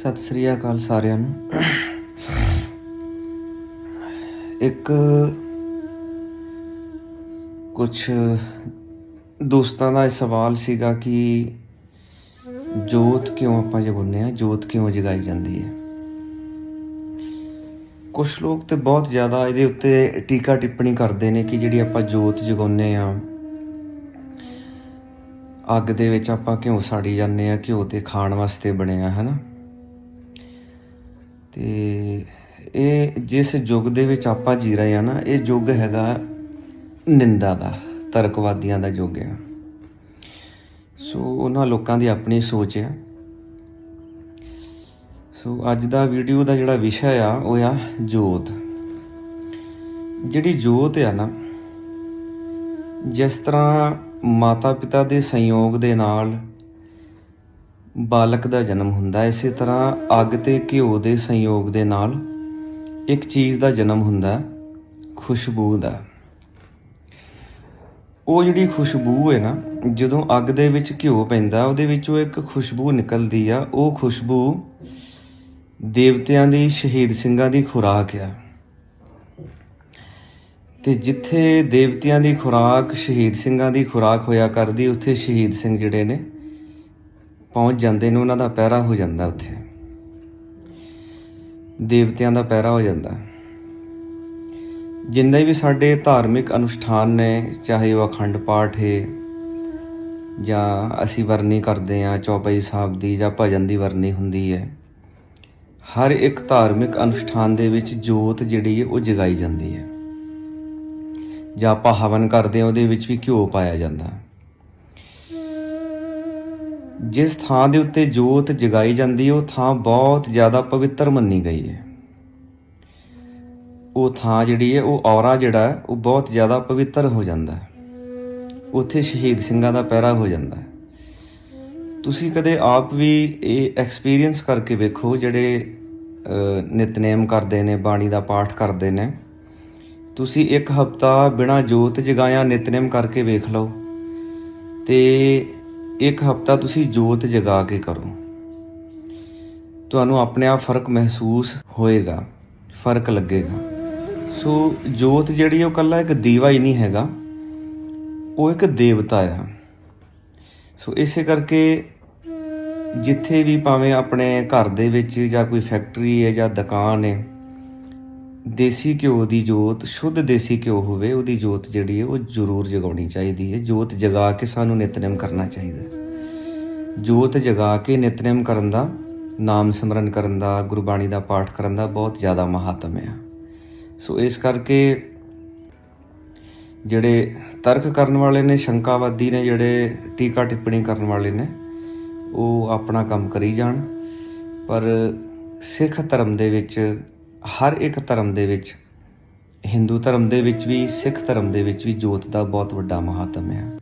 ਸਤਿ ਸ੍ਰੀ ਅਕਾਲ ਸਾਰਿਆਂ ਨੂੰ। ਇੱਕ ਕੁਝ ਦੋਸਤਾਂ ਦਾ ਇਹ ਸਵਾਲ ਸੀਗਾ ਕਿ ਜੋਤ ਕਿਉਂ ਆਪਾਂ ਜਗਾਉਂਦੇ ਆ ਜੋਤ ਕਿਉਂ ਜਗਾਈ ਜਾਂਦੀ ਹੈ? ਕੁਝ ਲੋਕ ਤੇ ਬਹੁਤ ਜ਼ਿਆਦਾ ਇਹਦੇ ਉੱਤੇ ਟੀਕਾ ਟਿੱਪਣੀ ਕਰਦੇ ਨੇ ਕਿ ਜਿਹੜੀ ਆਪਾਂ ਜੋਤ ਜਗਾਉਂਦੇ ਆ ਅੱਗ ਦੇ ਵਿੱਚ ਆਪਾਂ ਘਿਓ ਸਾੜੀ ਜਾਂਦੇ ਆ ਘਿਓ ਤੇ ਖਾਣ ਵਾਸਤੇ ਬਣਿਆ ਹੈ ਨਾ ਤੇ ਇਹ ਜਿਸ ਯੁੱਗ ਦੇ ਵਿੱਚ ਆਪਾਂ ਜੀ ਰਹੇ ਆ ਨਾ, ਇਹ ਯੁੱਗ ਹੈਗਾ ਨਿੰਦਾ ਦਾ, ਤਰਕਵਾਦੀਆਂ ਦਾ ਯੁੱਗ ਆ। ਸੋ ਉਹਨਾਂ ਲੋਕਾਂ ਦੀ ਆਪਣੀ ਸੋਚ ਆ। ਸੋ ਅੱਜ ਦਾ ਵੀਡੀਓ ਦਾ ਜਿਹੜਾ ਵਿਸ਼ਾ ਆ, ਉਹ ਆ ਜੋਤ। ਜਿਹੜੀ ਜੋਤ ਆ ਨਾ, ਜਿਸ ਤਰ੍ਹਾਂ ਮਾਤਾ ਪਿਤਾ ਦੇ ਸੰਯੋਗ ਦੇ ਨਾਲ ਬਾਲਕ ਦਾ ਜਨਮ ਹੁੰਦਾ ਹੈ, ਇਸੇ ਤਰ੍ਹਾਂ ਅੱਗ ਤੇ ਘਿਓ ਦੇ ਸੰਯੋਗ ਦੇ ਨਾਲ ਇੱਕ ਚੀਜ਼ ਦਾ ਜਨਮ ਹੁੰਦਾ ਖੁਸ਼ਬੂ ਦਾ। ਉਹ ਜਿਹੜੀ ਖੁਸ਼ਬੂ ਹੈ ਨਾ ਜਦੋਂ ਅੱਗ ਦੇ ਵਿੱਚ ਘਿਓ ਪੈਂਦਾ ਉਹਦੇ ਵਿੱਚੋਂ ਇੱਕ ਖੁਸ਼ਬੂ ਨਿਕਲਦੀ ਆ ਉਹ ਖੁਸ਼ਬੂ ਦੇਵਤਿਆਂ ਦੀ ਸ਼ਹੀਦ ਸਿੰਘਾਂ ਦੀ ਖੁਰਾਕ ਆ। ਤੇ ਜਿੱਥੇ ਦੇਵਤਿਆਂ ਦੀ ਖੁਰਾਕ ਸ਼ਹੀਦ ਸਿੰਘਾਂ ਦੀ ਖੁਰਾਕ ਹੋਇਆ ਕਰਦੀ ਉੱਥੇ ਸ਼ਹੀਦ ਸਿੰਘ ਜਿਹੜੇ ਨੇ ਪਹੁੰਚ ਜਾਂਦੇ ਨੇ, ਉਹਨਾਂ ਦਾ ਪਹਿਰਾ ਹੋ ਜਾਂਦਾ ਉੱਥੇ। ਦੇਵਤਿਆਂ ਦਾ ਪਹਿਰਾ ਹੋ ਜਾਂਦਾ। ਜਿੰਨੇ ਵੀ ਸਾਡੇ ਧਾਰਮਿਕ ਅਨੁਸ਼ਠਾਨ ਨੇ, ਚਾਹੇ ਉਹ ਅਖੰਡ ਪਾਠ ਹੈ ਜਾਂ ਅਸੀਂ ਵਰਨੀ ਕਰਦੇ ਆ ਚੌਪਈ ਸਾਹਿਬ ਦੀ ਜਾਂ ਭਜਨ ਦੀ ਵਰਨੀ ਹੁੰਦੀ ਹੈ, ਹਰ ਇੱਕ ਧਾਰਮਿਕ ਅਨੁਸ਼ਠਾਨ ਦੇ ਵਿੱਚ ਜੋਤ ਜਿਹੜੀ ਹੈ, ਉਹ ਜਗਾਈ ਜਾਂਦੀ ਹੈ। ਜਾਂ ਆਪਾਂ ਹਵਨ ਕਰਦੇ ਹਾਂ, ਉਹਦੇ ਵਿੱਚ ਵੀ ਘਿਓ ਪਾਇਆ ਜਾਂਦਾ। ਜਿਸ ਥਾਂ ਦੇ ਉੱਤੇ ਜੋਤ ਜਗਾਈ ਜਾਂਦੀ ਹੈ, ਉਹ ਥਾਂ ਬਹੁਤ ਜ਼ਿਆਦਾ ਪਵਿੱਤਰ ਮੰਨੀ ਗਈ ਹੈ। ਉਹ ਥਾਂ ਜਿਹੜੀ ਹੈ, ਉਹ ਔਰਾ ਜਿਹੜਾ ਉਹ ਬਹੁਤ ਜ਼ਿਆਦਾ ਪਵਿੱਤਰ ਹੋ ਜਾਂਦਾ ਹੈ। ਉੱਥੇ ਸ਼ਹੀਦ ਸਿੰਘਾਂ ਦਾ ਪਹਿਰਾ ਹੋ ਜਾਂਦਾ ਹੈ। ਤੁਸੀਂ ਕਦੇ ਆਪ ਵੀ ਇਹ ਐਕਸਪੀਰੀਅੰਸ ਕਰਕੇ ਵੇਖੋ, ਜਿਹੜੇ ਨਿਤਨੇਮ ਕਰਦੇ ਨੇ, ਬਾਣੀ ਦਾ ਪਾਠ ਕਰਦੇ ਨੇ। ਤੁਸੀਂ ਇੱਕ ਹਫਤਾ ਬਿਨਾ ਜੋਤ ਜਗਾਇਆ ਨਿਤਨੇਮ ਕਰਕੇ ਵੇਖ ਲਓ। ਤੇ ਇੱਕ ਹਫਤਾ ਤੁਸੀਂ ਜੋਤ ਜਗਾ ਕੇ ਕਰੋ। ਤੁਹਾਨੂੰ ਆਪਣੇ ਆਪ ਫ਼ਰਕ ਮਹਿਸੂਸ ਹੋਏਗਾ, ਫ਼ਰਕ ਲੱਗੇਗਾ। ਸੋ ਜੋਤ ਜਿਹੜੀ ਉਹ ਕੱਲਾ ਇੱਕ ਦੀਵਾ ਹੀ ਨਹੀਂ ਹੈਗਾ, ਉਹ ਇੱਕ ਦੇਵਤਾ ਆ। ਸੋ ਇਸੇ ਕਰਕੇ ਜਿੱਥੇ ਵੀ ਭਾਵੇਂ ਆਪਣੇ ਘਰ ਦੇ ਵਿੱਚ ਜਾਂ ਕੋਈ ਫੈਕਟਰੀ ਹੈ ਜਾਂ ਦੁਕਾਨ ਹੈ ਦੇਸੀ ਘਿਓ ਦੀ ਜੋਤ, ਸ਼ੁੱਧ ਦੇਸੀ ਘਿਓ ਹੋਵੇ, ਉਹਦੀ ਜੋਤ ਜਿਹੜੀ ਹੈ, ਉਹ ਜ਼ਰੂਰ ਜਗਾਉਣੀ ਚਾਹੀਦੀ ਹੈ। ਜੋਤ ਜਗਾ ਕੇ ਸਾਨੂੰ ਨਿਤਨੇਮ ਕਰਨਾ ਚਾਹੀਦਾ ਜੋਤ ਜਗਾ ਕੇ ਨਿਤਨੇਮ ਕਰਨ ਦਾ, ਨਾਮ ਸਿਮਰਨ ਕਰਨ ਦਾ, ਗੁਰਬਾਣੀ ਦਾ ਪਾਠ ਕਰਨ ਦਾ ਬਹੁਤ ਜ਼ਿਆਦਾ ਮਹੱਤਵ ਹੈ। ਸੋ ਇਸ ਕਰਕੇ ਜਿਹੜੇ ਤਰਕ ਕਰਨ ਵਾਲੇ ਨੇ, ਸ਼ੰਕਾਵਾਦੀ ਨੇ, ਜਿਹੜੇ ਟੀਕਾ ਟਿੱਪਣੀ ਕਰਨ ਵਾਲੇ ਨੇ, ਉਹ ਆਪਣਾ ਕੰਮ ਕਰੀ ਜਾਣ। ਪਰ ਸਿੱਖ ਧਰਮ ਦੇ ਵਿੱਚ ਹਰ ਇੱਕ ਧਰਮ ਦੇ ਵਿੱਚ, ਹਿੰਦੂ ਧਰਮ ਦੇ ਵਿੱਚ ਵੀ, ਸਿੱਖ ਧਰਮ ਦੇ ਵਿੱਚ ਵੀ ਜੋਤ ਦਾ ਬਹੁਤ ਵੱਡਾ ਮਹਾਤਮ ਹੈ।